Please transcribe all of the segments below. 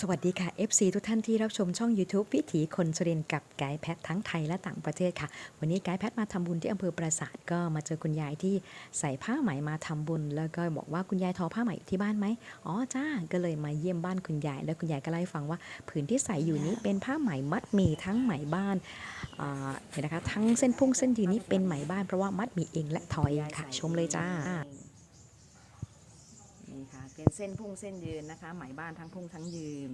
สวัสดีค่ะ FC ทุกท่านที่รับชมช่อง YouTube วิถีคนสุรินกับไกด์แพททั้งไทยและต่างประเทศค่ะ วันนี้ไกด์แพทมาทำบุญที่อำเภอปราสาทก็มาเจอคุณยายที่ใส่ผ้าไหมมาทำบุญ แล้วก็บอกว่าคุณยายทอผ้าไหมอยู่ที่บ้านไหมอ๋อจ้าก็เลยมาเยี่ยมบ้านคุณยาย แล้วคุณยายก็เล่าให้ฟังว่าผืนที่ใส่อยู่นี้เป็นผ้าไหมมัดหมีทั้งไหมบ้านเห็นนะคะทั้งเส้นพุ่งเส้นยืนนี้เป็นไหมบ้านเพราะว่ามัดหมีเองและทอเองค่ะ ชมเลยจ้า ค่ะ เป็นเส้นพุ่งเส้นยืนนะคะ ไหมบ้านทั้งพุ่งทั้งยืน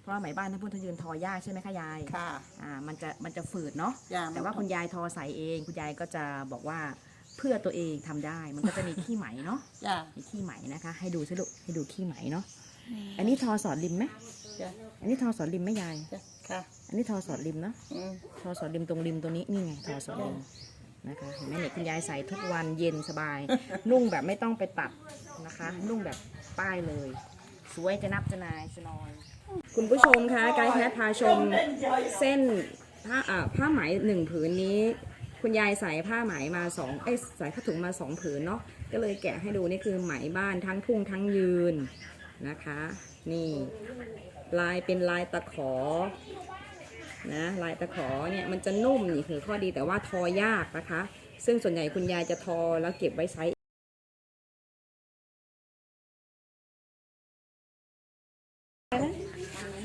เพราะว่าไหมบ้านทั้งพุ่งทั้งยืนทอยากใช่ไหมคะยายค่ะอ่ามันจะมันจะฝืดเนาะอย่างแต่ว่าคุณยายทอใส่เอง คุณยายก็จะบอกว่าเพื่อตัวเองทำได้ มันก็จะมีขี้ไหมเนาะจ้ามีขี้ไหมนะคะ ให้ดูสิลูกให้ดูขี้ไหมเนาะอันนี้ทอสอดริมไหมจ้าอันนี้ทอสอดริมไหมยาย จ้าค่ะ อันนี้ทอสอดริมเนาะอืม ทอสอดริมตรงริมตรงนี้นี่ไงทอสอดริม นะคะเห็นไหมเนี่ยคุณยายใส่ทุกวันเย็นสบาย นุ่งแบบไม่ต้องไปตัดนะคะ นุ่งแบบป้ายเลย สวยจะนับจะนายจะนอน คุณผู้ชมคะไกด์แพทพาชมเส้นผ้าอ่าผ้าไหมหนึ่งผืนนี้ คุณยายใส่ผ้าไหมมาสองเอ้ยใส่ผ้าถุงมาสองผืนเนาะก็เลยแกะให้ดูนี่คือไหมบ้านทั้งพุ่งทั้งยืนนะคะ นี่ ลายเป็นลายตะขอ นะลายตะขอเนี่ยมันจะนุ่มนี่คือข้อดีแต่ว่าทอยากนะคะ ซึ่งส่วนใหญ่คุณยายจะทอแล้วเก็บไว้ใช้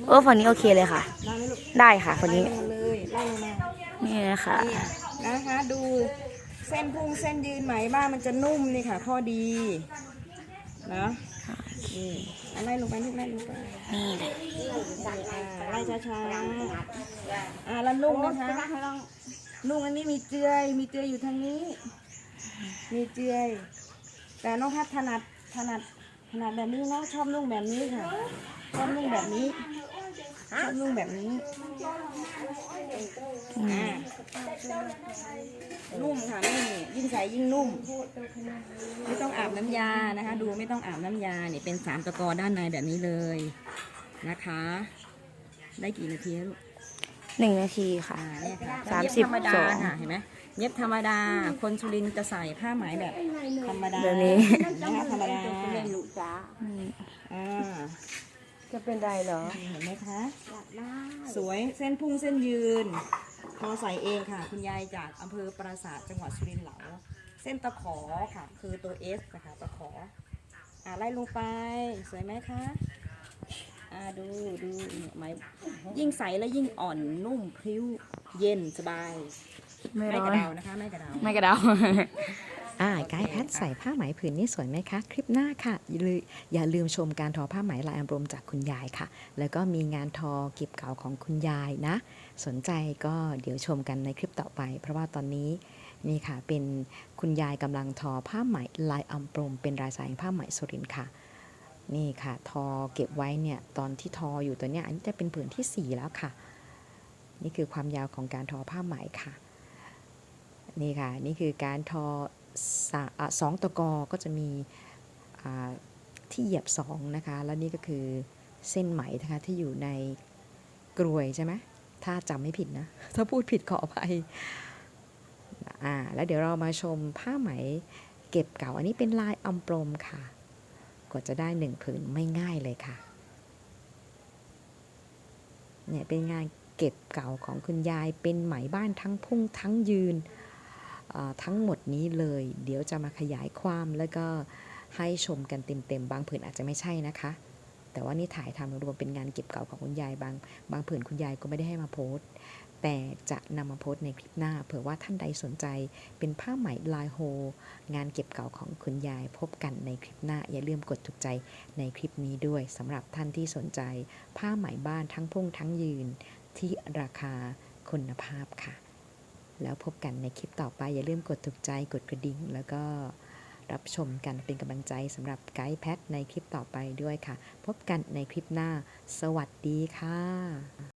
เออฝั่งนี้โอเคเลยค่ะ ได้ไหมลูกได้ค่ะฝั่งไล่นี้ลงมาเลยไล่ลงมานี่นะคะเนี่ยนะคะดูเส้นพุ่งเส้นยืนไหมบ้านมันจะนุ่มนี่ค่ะ ข้อดีนะนี่อะไล่ลงไปลูกไล่ลงไปนี่เลยอ่าไล่ ช้าๆอ่าแล้วนุ่งนะคะนุ่งอันนี้มีเจือย มีเจือยอยู่ทางนี้ มีเจือย แต่น้องพัดถนัดถนัดถนัดแบบนี้เนาะชอบนุ่งแบบนี้ค่ะชอบนุ่งแบบนี้ชอบนุ่งแบบนี้อ่านุ่มค่ะนุ่มยิ่งใส่ยิ่งนุ่ม ไม่ต้องอาบน้ำยานะคะ ดูไม่ต้องอาบน้ำยาเนี่ยเป็นสามตะกอด้านในแบบนี้เลยนะคะ ได้กี่นาทีแล้วลูกหนึ่งนาทีค่ะ อ่าเนี่ยค่ะสามสิบเย็ธรรมดาสอง ค่ะเห็นไหมเย็บธรรมดา คนสุรินทร์จะใส่ผ้าไหมแบบธรรมดาแบบนี้นะคะธรรมดาอืมอ่าจะเป็นไรเหรอ เห็นไหมคะ สวยเส้นพุ่งเส้นยืนพอใส่เองค่ะ คุณยายจากอำเภอปราสาทจังหวัดสุรินทร์เหลาเส้นตะขอค่ะ คือตัวเอสนะคะตะขออ่าไล่ลงไป สวยไหมคะ อ่าดูดูเนี่ยไหมยิ่งใสแล้วยิ่งอ่อนนุ่มพริ้วเย็นสบายไม่ไม่ร้กอระน เดานะคะไม่กระเดา ไม่กระเดา อ่าไกด์แพทใส่ผ้าไหมผืนนี้สวยไหมคะ คลิปหน้าค่ะอย่าลืมอย่าลืมชมการทอผ้าไหมลายอมรมจากคุณยายค่ะ แล้วก็มีงานทอเก็บเก่าของคุณยายนะ สนใจก็เดี๋ยวชมกันในคลิปต่อไป เพราะว่าตอนนี้นี่ค่ะเป็นคุณยายกำลังทอผ้าไหมลายอมรมเป็นลายสายผ้าไหมสุรินทร์ค่ะ นี่ค่ะทอเก็บไว้เนี่ยตอนที่ทออยู่ตัวเนี้ยอันนี้จะเป็นผืนที่สี่แล้วค่ะ นี่คือความยาวของการทอผ้าไหมค่ะ นี่ค่ะนี่คือการทอสองตะกอก็จะมีที่เหยียบสองนะคะ แล้วนี่ก็คือเส้นไหมนะคะที่อยู่ในกรวยใช่ไหมถ้าจำไม่ผิดนะ ถ้าพูดผิดขออภัยอ่าแล้วเดี๋ยวเรามาชมผ้าไหมเก็บเก่าอันนี้เป็นลายอำปรมค่ะ กว่าจะได้หนึ่งผืนไม่ง่ายเลยค่ะ เนี่ยเป็นงานเก็บเก่าของคุณยายเป็นไหมบ้านทั้งพุ่งทั้งยืนทั้งหมดนี้เลย เดี๋ยวจะมาขยายความแล้วก็ให้ชมกันเต็มๆบางผืนอาจจะไม่ใช่นะคะ แต่ว่านี่ถ่ายทำรวมเป็นงานเก็บเก่าของคุณยายบางบางผืนคุณยายก็ไม่ได้ให้มาโพสต์ แต่จะนำมาโพสในคลิปหน้า เผื่อว่าท่านใดสนใจเป็นผ้าไหมลายโฮ งานเก็บเก่าของคุณยายพบกันในคลิปหน้า อย่าลืมกดถูกใจในคลิปนี้ด้วยสำหรับท่านที่สนใจ ผ้าไหมบ้านทั้งพุ่งทั้งยืนที่ราคาคุณภาพค่ะ แล้วพบกันในคลิปต่อไป อย่าลืมกดถูกใจกดกระดิ่ง แล้วก็รับชมกันเป็นกำลังใจสำหรับไกด์แพทในคลิปต่อไปด้วยค่ะ พบกันในคลิปหน้า สวัสดีค่ะ